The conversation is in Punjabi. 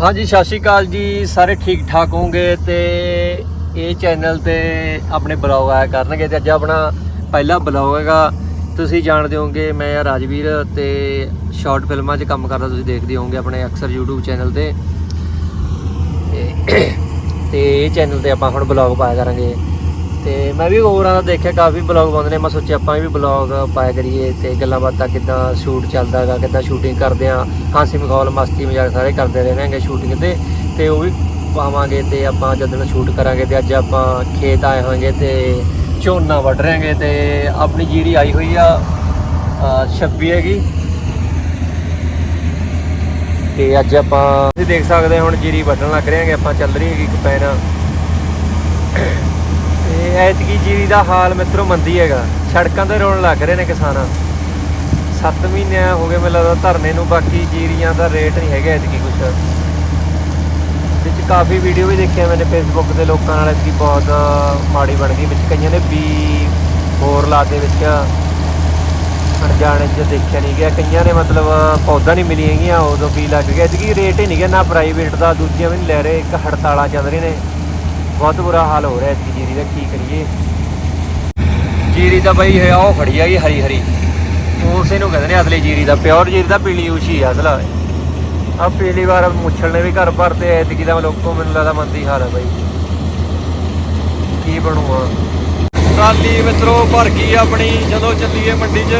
ਹਾਂਜੀ, ਸਤਿ ਸ਼੍ਰੀ ਅਕਾਲ ਜੀ। ਸਾਰੇ ਠੀਕ ਠਾਕ ਹੋਗੇ ਤੇ ਇਹ ਚੈਨਲ ਤੇ ਆਪਣੇ ਬਲੌਗ ਆਇਆ ਕਰਨਗੇ ਤੇ ਅੱਜ ਆਪਣਾ ਪਹਿਲਾ ਬਲੌਗ ਹੈਗਾ। ਤੁਸੀਂ ਜਾਣਦੇ ਹੋਗੇ ਮੈਂ ਰਾਜਵੀਰ ਤੇ ਸ਼ਾਰਟ ਫਿਲਮਾਂ 'ਚ ਕੰਮ ਕਰਦਾ, ਤੁਸੀਂ ਦੇਖਦੇ ਹੋਗੇ ਆਪਣੇ ਅਕਸਰ YouTube ਚੈਨਲ ਤੇ ਤੇ- ਤੇ ਇਹ ਚੈਨਲ ਤੇ ਆਪਾਂ ਹੁਣ ਬਲੌਗ ਪਾਇਆ ਕਰਾਂਗੇ। ਤੇ ਮੈਂ ਵੀ ਹੋਰਾਂ ਦਾ ਦੇਖਿਆ, ਕਾਫੀ ਬਲੌਗ ਪਾਉਂਦੇ ਨੇ। ਮੈਂ ਸੋਚਿਆ ਆਪਾਂ ਵੀ ਬਲੌਗ ਪਾਇਆ ਕਰੀਏ ਤੇ ਗੱਲਾਂ ਬਾਤਾਂ ਕਿੱਦਾਂ ਸ਼ੂਟ ਚੱਲਦਾ ਹੈਗਾ ਕਿੱਦਾਂ ਸ਼ੂਟਿੰਗ ਕਰਦੇ ਆ। ਹਾਸੀ ਮਖੌਲ, ਮਸਤੀ ਮਜ਼ਾਕ ਸਾਰੇ ਕਰਦੇ ਰਹਿੰਦੇ ਰਹਿਣਾਂਗੇ ਸ਼ੂਟਿੰਗ ਤੇ। ਤੇ ਉਹ ਵੀ ਪਾਵਾਂਗੇ ਤੇ ਆਪਾਂ ਜਦੋਂ ਸ਼ੂਟ ਕਰਾਂਗੇ ਤੇ ਅੱਜ ਆਪਾਂ ਖੇਤ ਆਏ ਹੋਵਾਂਗੇ ਤੇ ਝੋਨਾ ਵੱਢ ਰਹੇਗੇ ਤੇ ਆਪਣੀ ਜੀਰੀ ਆਈ ਹੋਈ ਆ ਅਹ 26 ਹੈਗੀ। ਤੇ ਅੱਜ ਆਪਾਂ, ਤੁਸੀਂ ਦੇਖ ਸਕਦੇ ਹੋ ਹੁਣ ਜੀਰੀ ਵੱਢਣ ਲੱਗ ਰਹੇ ਹਾਂਗੇ, ਆਪਾਂ ਚੱਲ ਰਹੀ ਹੈਗੀ ਕਪੈਨ ਤੇ ਐਤਕੀ ਜੀਰੀ ਦਾ ਹਾਲ ਮਿੱਤਰੋ ਮੰਦੀ ਹੈਗਾ। ਸੜਕਾਂ ਤੇ ਰੋਣ ਲੱਗ ਰਹੇ ਨੇ ਕਿਸਾਨ। 7 ਮਹੀਨੇ ਹੋ ਗਏ ਮੈਨੂੰ ਲੱਗਦਾ ਧਰਨੇ ਨੂੰ, ਬਾਕੀ ਜੀਰੀਆਂ ਦਾ ਰੇਟ ਨਹੀਂ ਹੈਗਾ ਐਤਕੀ ਕੁਛ। ਵਿੱਚ ਕਾਫੀ ਵੀਡੀਓ ਵੀ ਦੇਖਿਆ ਮੈਨੇ ਫੇਸਬੁੱਕ ਤੇ ਲੋਕਾਂ ਨਾਲ, ਐਤਕੀ ਬਹੁਤ ਮਾੜੀ ਬਣ ਗਈ। ਵਿੱਚ ਕਈਆਂ ਨੇ ਬੀ ਹੋਰ ਲਾਤੇ ਦੇ ਵਿੱਚ ਅਣਜਾਣੇ ਚ ਦੇਖਿਆ ਨਹੀਂ ਗਿਆ। ਕਈਆਂ ਨੇ ਮਤਲਬ ਪੌਦਾ ਨਹੀਂ ਮਿਲੀ ਹੈਗੀਆਂ, ਉਦੋਂ ਵੀ ਲੱਗ ਗਿਆ। ਐਤਕੀ ਰੇਟ ਹੀ ਨਹੀਂ ਗਿਆ, ਨਾ ਪ੍ਰਾਈਵੇਟ ਦਾ, ਦੂਜੀਆਂ ਵੀ ਨਹੀਂ ਲੈ ਰਹੇ। ਇੱਕ ਹੜਤਾਲਾਂ ਚੱਲ ਰਹੀਆਂ ਨੇ। ਬਹੁਤ ਬੁਰਾ ਹਾਲ ਹੋ ਰਿਹਾ ਇਸ ਜੀਰੀ ਦਾ, ਕੀ ਕਰੀਏ? ਜੀਰੀ ਤਾਂ ਬਈ ਹੈ ਉਹ ਖੜੀ ਹੈਗੀ ਹਰੀ ਹਰੀ ਉਸੇ ਨੂੰ ਕਹਿੰਦੇ ਨੇ ਅਸਲੀ ਜੀਰੀ ਦਾ, ਪਿਓਰ ਜੀਰੀ ਦਾ ਪੀਲੀ ਉਸ਼ੀ ਆ ਅਸਲਾ। ਆ ਪੀਲੀ ਵਾਰ ਮੁੱਛਲ ਨੇ ਵੀ ਘਰ ਭਰਤੇ, ਐਤਕੀ ਦਾ ਲੋਕੋ ਮੈਨੂੰ ਲੱਗਦਾ ਮੰਦੀ ਹਾਲ ਹੈ ਬਈ। ਕੀ ਬਣੂਗਾ ਟਰਾਲੀ ਮਿੱਤਰੋ, ਭਰ ਗਈ ਆਪਣੀ, ਜਦੋਂ ਚੱਲੀਏ ਮੰਡੀ 'ਚ।